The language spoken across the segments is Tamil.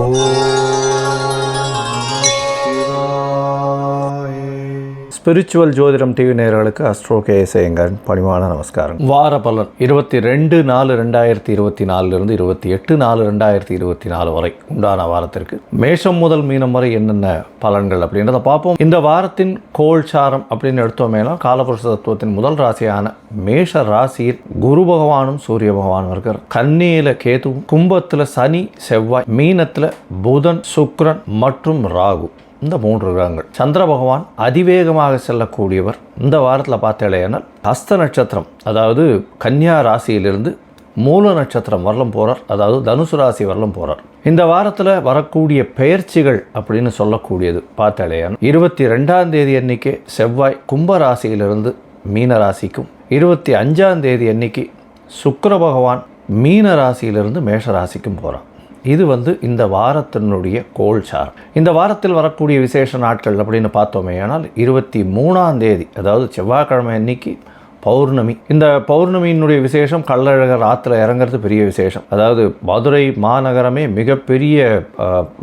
Oh. ஸ்பிரிச்சுவல் ஜோதிடம் டிவி நேர்களுக்கு அஸ்ட்ரோ கேஎஸ்ஐயங்கன் பணிவான நமஸ்காரம். வார பலன் இருபத்தி ரெண்டு நாலு ரெண்டாயிரத்தி இருபத்தி நாலுலேருந்து இருபத்தி எட்டு நாலு ரெண்டாயிரத்தி இருபத்தி நாலு வரை உண்டான வாரத்திற்கு மேஷம் முதல் மீனம் வரை என்னென்ன பலன்கள் அப்படின்றத பார்ப்போம். இந்த வாரத்தின் கோல்சாரம் அப்படின்னு எடுத்தோமேனா காலபுருஷ தத்துவத்தின் முதல் ராசியான மேஷ ராசியில் குரு பகவானும் சூரிய பகவானும் இருக்கிறார். கன்னியில கேதுவும் கும்பத்தில் சனி செவ்வாய் மீனத்தில் புதன் சுக்ரன் மற்றும் ராகு. இந்த மூன்று கிரகங்கள். சந்திர பகவான் அதிவேகமாக செல்லக்கூடியவர். இந்த வாரத்தில் பார்த்தேனால் ஹஸ்த நட்சத்திரம் அதாவது கன்னியா ராசியிலிருந்து மூல நட்சத்திரம் வரலும் போகிறார் அதாவது தனுசு ராசி வரலும் போகிறார் இந்த வாரத்தில் வரக்கூடிய பெயர்ச்சிகள் அப்படின்னு சொல்லக்கூடியது பார்த்தாலேயான இருபத்தி ரெண்டாம் தேதி அன்னைக்கு செவ்வாய் கும்ப ராசியிலிருந்து மீன ராசிக்கும் இருபத்தி அஞ்சாம் தேதி அன்னைக்கு சுக்கர பகவான் மீன ராசியிலிருந்து மேஷ ராசிக்கும் போகிறான் இது வந்து இந்த வாரத்தினுடைய கோல் சார். இந்த வாரத்தில் வரக்கூடிய விசேஷ நாட்கள் அப்படின்னு பார்த்தோமே ஆனால் இருபத்தி மூணாம் தேதி அதாவது செவ்வாய்க்கிழமை அன்னைக்கு பௌர்ணமி. இந்த பௌர்ணமியினுடைய விசேஷம் கள்ளழகர் ஆற்றுல இறங்குறது பெரிய விசேஷம். அதாவது மதுரை மாநகரமே மிகப்பெரிய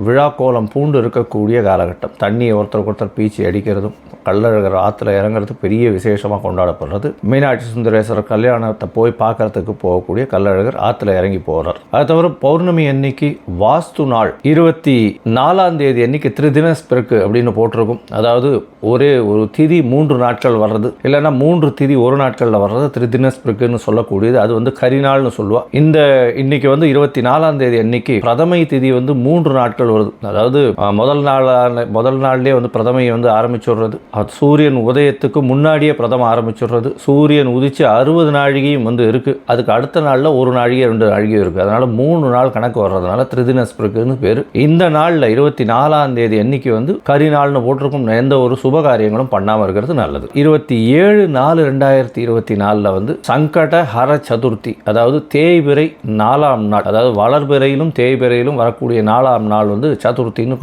விழா கோலம் பூண்டு இருக்கக்கூடிய காலகட்டம். தண்ணியை ஒருத்தருக்கு ஒருத்தர் பீச்சி அடிக்கிறதும் கள்ளழகர் ஆற்றுல இறங்குறது பெரிய விசேஷமாக கொண்டாடப்படுறது. மீனாட்சி சுந்தரேஸ்வரர் கல்யாணத்தை போய் பார்க்கறதுக்கு போகக்கூடிய கள்ளழகர் ஆற்றுல இறங்கி போகிறார் அது தவிர பௌர்ணமி அன்னைக்கு வாஸ்து நாள் இருபத்தி நாலாம் தேதி அன்னைக்கு திரிதினஸ்பிறகு அப்படின்னு போட்டிருக்கும். அதாவது ஒரே ஒரு திதி மூன்று நாட்கள் வர்றது. இல்லைன்னா மூன்று திதி ஒரு நாள் நாட்களில் வர்றது திரிதினஸ்பிறகுன்னு சொல்லக்கூடியது. அது வந்து கரிநாள்னு சொல்லுவா. இந்த இன்னைக்கு வந்து இருபத்தி நாலாம் தேதி அன்னைக்கு பிரதமை திதி வந்து மூன்று நாட்கள் வருது. அதாவது முதல் நாளான முதல் நாள்லேயே வந்து பிரதமையை வந்து ஆரம்பிச்சுடுறது. அது சூரியன் உதயத்துக்கு முன்னாடியே பிரதம ஆரம்பிச்சுடுறது. சூரியன் உதிச்சு அறுபது நாழிகையும் வந்து இருக்குது அதுக்கு அடுத்த நாளில் ஒரு நாழிகை ரெண்டு நாழிகை இருக்குது அதனால் மூணு நாள் கணக்கு வர்றதுனால திரிதினஸ்பிறகுன்னு பேர். இந்த நாளில் இருபத்தி நாலாம் தேதி அன்னைக்கு வந்து கரிநாள்னு போட்டிருக்கும். எந்த ஒரு சுப காரியங்களும் பண்ணாமல் இருக்கிறது நல்லது. இருபத்தி ஏழு நாலு ரெண்டாயிரத்தி இருபத்தி நாலில் வந்து சங்கட ஹர சதுர்த்தி அதாவது தேய்பிறை நாலாம் நாள் அதாவது வளர்பிறையிலும் தேய்பிறையிலும் வரக்கூடிய நாலாம் நாள் வந்து சதுர்த்தின்னு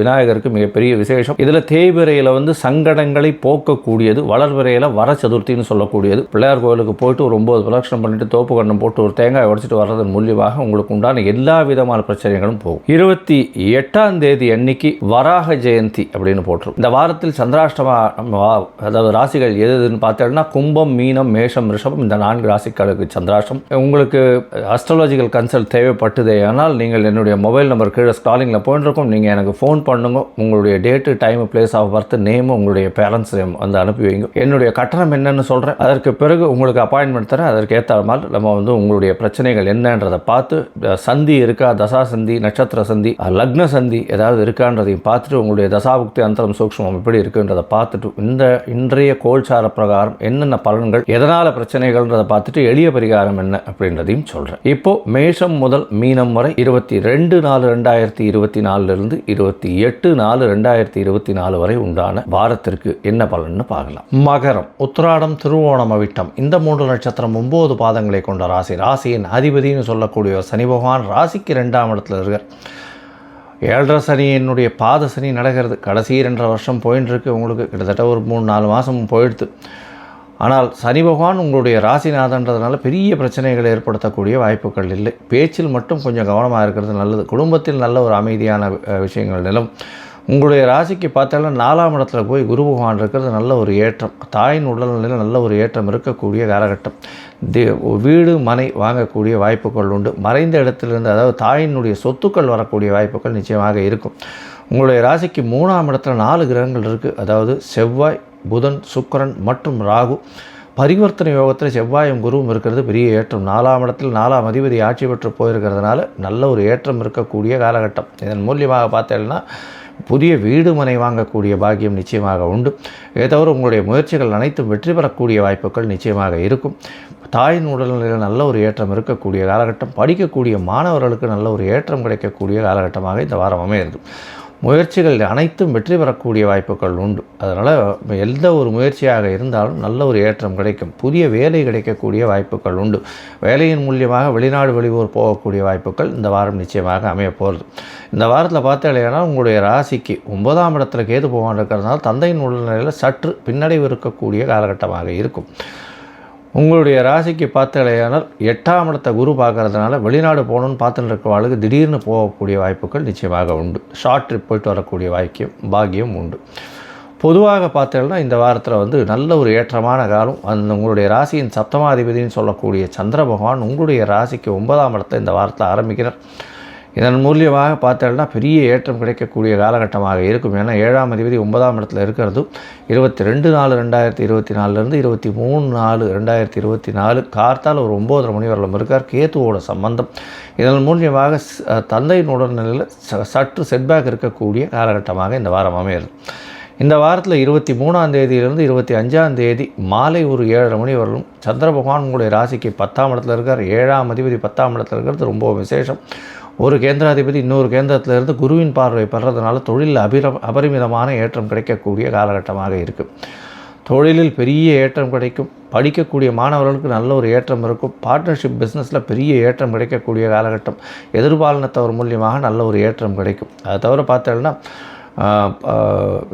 விநாயகருக்கு மிகப்பெரிய விசேஷம். இதில் தேய்பிறையில் வந்து சங்கடங்களை போக்கக்கூடியது வளர்பிறையில் வர சதுர்த்தின்னு சொல்லக்கூடியது. பிள்ளையார் கோயிலுக்கு போயிட்டு ஒரு ஒம்பது பிரதட்சணம் பண்ணிட்டு தோப்பு கண்ணம் போட்டு ஒரு தேங்காய் உடைச்சிட்டு வர்றதன் மூலியமாக உங்களுக்கு உண்டான எல்லா விதமான பிரச்சனைகளும் போகும். இருபத்தி எட்டாம் தேதி அன்னைக்கு வராக ஜெயந்தி அப்படின்னு போட்டுரும் இந்த வாரத்தில் சந்திராஷ்டமா அதாவது ராசிகள் எது எதுன்னு பார்த்தோம்னா கும்பம் மீனம் மேஷம் ரிஷபம் இந்த நான்கு ராசிகளுக்கு சந்திராஷ்டம். உங்களுக்கு அஸ்ட்ராலஜிக்கல் கன்சல்ட் தேவைப்பட்டதே ஆனால் நீங்கள் என்னுடைய மொபைல் நம்பர் கீழே ஸ்காலிங்கில் போயிட்டுருக்கோம் நீங்கள் எனக்கு ஃபோன் பண்ணுங்க. உங்களுடைய date time place of birth name உங்களுடைய பேரண்ட்ஸ் நேம் வந்து அனுப்பி வைங்க. என்னுடைய கட்டணம் என்னன்னு சொல்கிறேன் அதற்கு பிறகு உங்களுக்கு அப்பாயின்மெண்ட் தரேன். அதற்கு ஏற்ற மாதிரி நம்ம வந்து உங்களுடைய பிரச்சனைகள் என்னன்றதை பார்த்து சந்தி இருக்கா தசா சந்தி நட்சத்திர சந்தி லக்ன சந்தி ஏதாவது இருக்கான்றதையும் பார்த்துட்டு உங்களுடைய தசாபுக்தி அந்தரம் சூக்ஷ்மம் எப்படி இருக்குன்றதை பார்த்துட்டு இந்த இன்றைய கோல்சார பிரகாரம் என்னென்ன பலன்கள் எதனால் பிரச்சனைகள்ன்றதை பார்த்துட்டு எளிய பரிகாரம் என்ன அப்படின்றதையும் சொல்கிறேன் இப்போ மேஷம் முதல் மீனம் வரை இருபத்தி ரெண்டு நாலு ரெண்டாயிரத்தி இருபத்தி நாலுலேருந்து இருபத்தி எட்டு நாலு ரெண்டாயிரத்தி இருபத்தி நாலு வரை உண்டான வாரத்திற்கு என்ன பலன்னு பார்க்கலாம். மகரம் உத்திராடம் திருவோணம் அவிட்டம் இந்த மூன்று நட்சத்திரம் ஒன்பது பாதங்களை கொண்ட ராசி. ராசியின் அதிபதினு சொல்லக்கூடிய சனி பகவான் ராசிக்கு ரெண்டாம் இடத்துல இருக்கார். ஏழரை சனியினுடைய பாத சனி நடக்கிறது. கடைசி ரெண்டரை வருஷம் போயின்னு இருக்கு உங்களுக்கு கிட்டத்தட்ட ஒரு மூணு நாலு மாதம் போயிடுது ஆனால் சனி பகவான் உங்களுடைய ராசிநாதன்றதுனால பெரிய பிரச்சனைகளை ஏற்படுத்தக்கூடிய வாய்ப்புகள் இல்லை. பேச்சில் மட்டும் கொஞ்சம் கவனமாக இருக்கிறது நல்லது. குடும்பத்தில் நல்ல ஒரு அமைதியான விஷயங்கள் நிலம் உங்களுடைய ராசிக்கு பார்த்தாலும் நாலாம் இடத்துல போய் குரு பகவான் இருக்கிறது நல்ல ஒரு ஏற்றம். தாயின் உடல்நிலையில் நல்ல ஒரு ஏற்றம் இருக்கக்கூடிய காலகட்டம். தே வீடு மனை வாங்கக்கூடிய வாய்ப்புகள் உண்டு. மறைந்த இடத்துலேருந்து அதாவது தாயினுடைய சொத்துக்கள் வரக்கூடிய வாய்ப்புகள் நிச்சயமாக இருக்கும். உங்களுடைய ராசிக்கு மூணாம் இடத்துல நாலு கிரகங்கள் இருக்குது அதாவது செவ்வாய் புதன் சுக்கரன் மற்றும் ராகு. பரிவர்த்தனை யோகத்தில் செவ்வாயும் குருவும் இருக்கிறது. பெரிய ஏற்றம். நாலாம் இடத்தில் நாலாம் அதிபதி ஆட்சி பெற்று போயிருக்கிறதுனால நல்ல ஒரு ஏற்றம் இருக்கக்கூடிய காலகட்டம். இதன் மூலியமாக பார்த்தேன்னா புதிய வீடு மனை வாங்கக்கூடிய பாக்கியம் நிச்சயமாக உண்டு. இதை தவிர உங்களுடைய முயற்சிகள் அனைத்தும் வெற்றி பெறக்கூடிய வாய்ப்புகள் நிச்சயமாக இருக்கும். தாயின் உடல்நிலையில் நல்ல ஒரு ஏற்றம் இருக்கக்கூடிய காலகட்டம். படிக்கக்கூடிய மாணவர்களுக்கு நல்ல ஒரு ஏற்றம் கிடைக்கக்கூடிய காலகட்டமாக இந்த வாரம் அமையிறது. முயற்சிகள் அனைத்தும் வெற்றி பெறக்கூடிய வாய்ப்புகள் உண்டு. அதனால் எந்த ஒரு முயற்சியாக இருந்தாலும் நல்ல ஒரு ஏற்றம் கிடைக்கும். புதிய வேலை கிடைக்கக்கூடிய வாய்ப்புகள் உண்டு. வேலையின் மூலியமாக வெளிநாடு வெளியூர் போகக்கூடிய வாய்ப்புகள் இந்த வாரம் நிச்சயமாக அமையப்போகிறது இந்த வாரத்தில் பார்த்தீங்கன்னா உங்களுடைய ராசிக்கு ஒன்பதாம் இடத்துல கேது போகான் இருக்கிறதுனால தந்தையின் உடல்நிலையில் சற்று பின்னடைவு இருக்கக்கூடிய காலகட்டமாக இருக்கும். உங்களுடைய ராசிக்கு பார்த்தலையானால் எட்டாம் இடத்த குரு பார்க்கறதுனால வெளிநாடு போகணுன்னு பார்த்துட்டு வாழ்க்கை திடீர்னு போகக்கூடிய வாய்ப்புகள் நிச்சயமாக உண்டு. ஷார்ட் ட்ரிப் போயிட்டு வரக்கூடிய வாய்க்கியம் பாக்கியம் உண்டு. பொதுவாக பார்த்தீங்கன்னா இந்த வாரத்தில் வந்து நல்ல ஒரு ஏற்றமான காலம். அந்த உங்களுடைய ராசியின் சப்தமாதிபதினு சொல்லக்கூடிய சந்திர பகவான் உங்களுடைய ராசிக்கு ஒன்பதாம் இடத்தை இந்த வாரத்தில் ஆரம்பிக்கிறார். இதன் மூலியமாக பார்த்தோம்னா பெரிய ஏற்றம் கிடைக்கக்கூடிய காலகட்டமாக இருக்கும். ஏன்னா ஏழாம் அதிபதி ஒன்பதாம் இடத்துல இருக்கிறது. இருபத்தி ரெண்டு நாலு ரெண்டாயிரத்தி இருபத்தி நாலுலேருந்து இருபத்தி மூணு நாலு ரெண்டாயிரத்தி இருபத்தி நாலு கார்த்தால் ஒரு ஒம்போதரை மணி வரலும் இருக்கார். கேத்துவோட சம்பந்தம். இதன் மூலியமாக தந்தையின் உடல்நிலையில் சற்று செட்பேக் இருக்கக்கூடிய காலகட்டமாக இந்த வாரம் அமையிறது இந்த வாரத்தில் இருபத்தி மூணாம் தேதியிலிருந்து இருபத்தி அஞ்சாம் தேதி மாலை ஒரு ஏழரை மணி வரலும் சந்திர பகவான் உங்களுடைய ராசிக்கு பத்தாம் இடத்துல இருக்கார். ஏழாம் அதிபதி பத்தாம் இடத்துல இருக்கிறது ரொம்ப விசேஷம். ஒரு கேந்திராதிபதி இன்னொரு கேந்திரத்திலிருந்து குருவின் பார்வை பெறதுனால தொழிலில் அபிர அபரிமிதமான ஏற்றம் கிடைக்கக்கூடிய காலகட்டமாக இருக்குது தொழிலில் பெரிய ஏற்றம் கிடைக்கும். படிக்கக்கூடிய மாணவர்களுக்கு நல்ல ஒரு ஏற்றம் இருக்கும். பார்ட்னர்ஷிப் பிஸ்னஸில் பெரிய ஏற்றம் கிடைக்கக்கூடிய காலகட்டம். எதிர்பாலனத்தவர் மூலியமாக நல்ல ஒரு ஏற்றம் கிடைக்கும். அதை தவிர பார்த்தோம்னா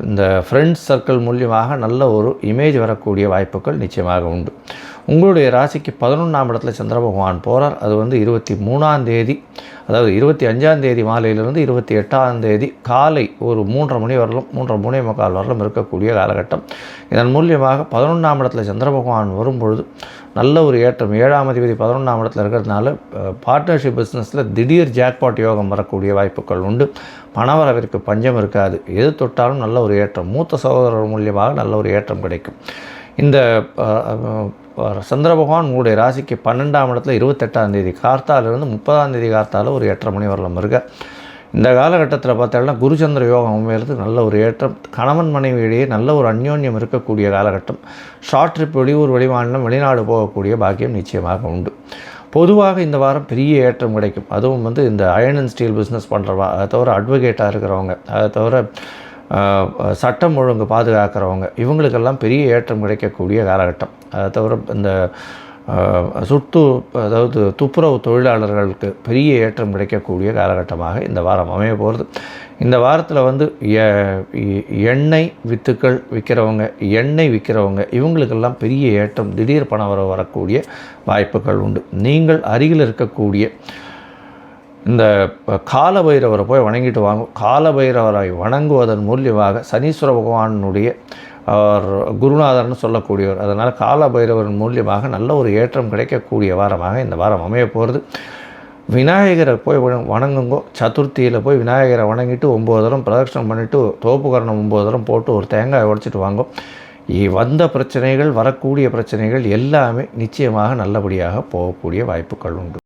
இந்த ஃப்ரெண்ட்ஸ் சர்க்கிள் மூலியமாக நல்ல ஒரு இமேஜ் வரக்கூடிய வாய்ப்புகள் நிச்சயமாக உண்டு. உங்களுடைய ராசிக்கு பதினொன்றாம் இடத்துல சந்திர பகவான் போகிறார் அது வந்து இருபத்தி மூணாம் தேதி. அதாவது இருபத்தி அஞ்சாந்தேதி மாலையிலிருந்து இருபத்தி எட்டாம் தேதி காலை ஒரு மூன்றரை மணி வரலும் மூன்றரை மூணே முக்கால் வரலும் இருக்கக்கூடிய காலகட்டம். இதன் மூலியமாக பதினொன்றாம் இடத்துல சந்திர பகவான் வரும்பொழுது நல்ல ஒரு ஏற்றம். ஏழாம் அதிபதி பதினொன்றாம் இடத்துல இருக்கிறதுனால பார்ட்னர்ஷிப் பிஸ்னஸில் திடீர் ஜாக்பாட் யோகம் வரக்கூடிய வாய்ப்புகள் உண்டு. பணவரவிற்கு பஞ்சம் இருக்காது. எது தொட்டாலும் நல்ல ஒரு ஏற்றம். மூத்த சகோதரர் மூலியமாக நல்ல ஒரு ஏற்றம் கிடைக்கும். இந்த சந்திர பகவான் உங்களுடைய ராசிக்கு பன்னெண்டாம் இடத்துல இருபத்தெட்டாம் தேதி கார்த்தாலிருந்து முப்பதாம் தேதி கார்த்தால ஒரு எட்டரை மணி வரலாம் இருக்க இந்த காலகட்டத்தில் பார்த்தோம்னா குருச்சந்திர யோகம் அமைகிறது நல்ல ஒரு ஏற்றம். கணவன் மனைவியிடையே நல்ல ஒரு அந்யோன்யம் இருக்கக்கூடிய காலகட்டம். ஷார்ட் ட்ரிப் வெளியூர் வெளிமாநிலம் வெளிநாடு போகக்கூடிய பாக்கியம் நிச்சயமாக உண்டு. பொதுவாக இந்த வாரம் பெரிய ஏற்றம் கிடைக்கும். அதுவும் வந்து இந்த அயன் அண்ட் ஸ்டீல் பிஸ்னஸ் பண்ணுறவா அதை தவிர அட்வொகேட்டாக இருக்கிறவங்க அதை தவிர சட்டம் ஒழுங்கு பாதுகாக்கிறவங்க இவங்களுக்கெல்லாம் பெரிய ஏற்றம் கிடைக்கக்கூடிய காலகட்டம். அதை தவிர இந்த சுட்டு அதாவது துப்புரவு தொழிலாளர்களுக்கு பெரிய ஏற்றம் கிடைக்கக்கூடிய காலகட்டமாக இந்த வாரம் அமைய போகிறது. இந்த வாரத்தில் வந்து எண்ணெய் வித்துக்கள் விற்கிறவங்க எண்ணெய் விற்கிறவங்க இவங்களுக்கெல்லாம் பெரிய ஏற்றம் திடீர் பணம் வர வரக்கூடிய வாய்ப்புகள் உண்டு. நீங்கள் அருகில் இருக்கக்கூடிய இந்த கால பைரவரை போய் வணங்கிட்டு வாங்க கால பைரவரை வணங்குவதன் மூலியமாக சனீஸ்வர பகவானுடைய அவர் குருநாதர்னு சொல்லக்கூடியவர் அதனால் கால பைரவரின் மூலியமாக நல்ல ஒரு ஏற்றம் கிடைக்கக்கூடிய வாரமாக இந்த வாரம் அமைய போகிறது விநாயகரை போய் வணங்குங்கோ சதுர்த்தியில் போய் விநாயகரை வணங்கிட்டு ஒம்பது தரம் பிரதட்சணம் பண்ணிவிட்டு தோப்புக்கரணம் ஒம்பது தரம் போட்டு ஒரு தேங்காய் உடைச்சிட்டு வாங்கோ. வந்த பிரச்சனைகள் வரக்கூடிய பிரச்சனைகள் எல்லாமே நிச்சயமாக நல்லபடியாக போகக்கூடிய வாய்ப்புகள் உண்டு.